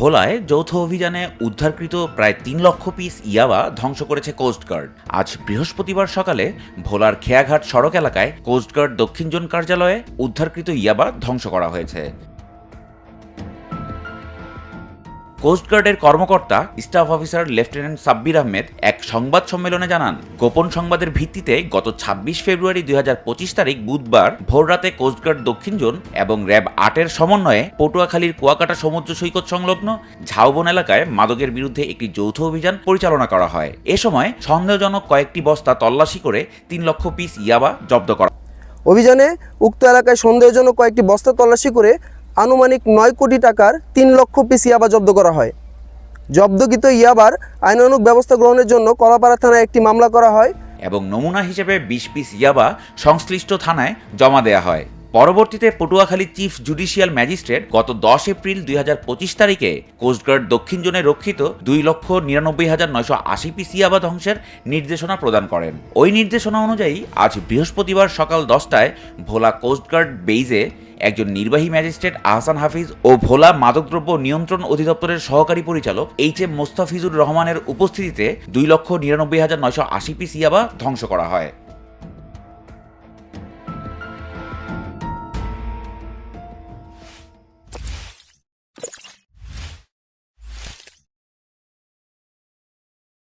ভোলায় যৌথ অভিযানে উদ্ধারকৃত প্রায় তিন লক্ষ পিস ইয়াবা ধ্বংস করেছে কোস্টগার্ড আজ বৃহস্পতিবার সকালে ভোলার খেয়াঘাট সড়ক এলাকায় কোস্টগার্ড দক্ষিণ জোন কার্যালয়ে উদ্ধারকৃত ইয়াবা ধ্বংস করা হয়েছে। কোস্টগার্ডের কর্মকর্তা staff officer lieutenant Sabbir Ahmed এক সংবাদ সম্মেলনে জানান, গোপন সংবাদের ভিত্তিতে গত ছাব্বিশ ফেব্রুয়ারি দুই হাজার পঁচিশ তারিখ বুধবার ভোররাতে কোস্টগার্ড দক্ষিণ জোন এবং র্যাব আটের সমন্বয়ে পটুয়াখালীর কুয়াকাটা সমুদ্র সৈকত সংলগ্ন ঝাউবন এলাকায় মাদকের বিরুদ্ধে একটি যৌথ অভিযান পরিচালনা করা হয়। এ সময় সন্দেহজনক কয়েকটি বস্তা তল্লাশি করে তিন লক্ষ পিস ইয়াবা জব্দ করা অভিযানে উক্ত এলাকায় সন্দেহজনক কয়েকটি বস্তা তল্লাশি করে আনুমানিক নয় কোটি টাকার তিন লক্ষ পিস ইয়াবা জব্দ করা হয়। জব্দকৃত ইয়াবার আইনানুক ব্যবস্থা গ্রহণের জন্য কলাপাড়া থানায় একটি মামলা করা হয়। এবং নমুনা হিসেবে বিশ পিস ইয়াবা সংশ্লিষ্ট থানায় জমা দেয়া হয়। পরবর্তীতে পটুয়াখালী চিফ জুডিশিয়াল ম্যাজিস্ট্রেট গত দশ এপ্রিল দুই হাজার পঁচিশ তারিখে কোস্টগার্ড দক্ষিণ জোনে রক্ষিত দুই লক্ষ নিরানব্বই হাজার নয়শো আশি পিস ইয়াবা ধ্বংসের নির্দেশনা প্রদান করেন। ওই নির্দেশনা অনুযায়ী আজ বৃহস্পতিবার সকাল দশটায় ভোলা কোস্টগার্ড বেইজে একজন নির্বাহী ম্যাজিস্ট্রেট আহসান হাফিজ ও ভোলা মাদকদ্রব্য নিয়ন্ত্রণ অধিদপ্তরের সহকারী পরিচালক এইচ এম মোস্তাফিজুর রহমানের উপস্থিতিতে দুই লক্ষ নিরানব্বই হাজার নয়শো আশি পিস ইয়াবা ধ্বংস করা হয়।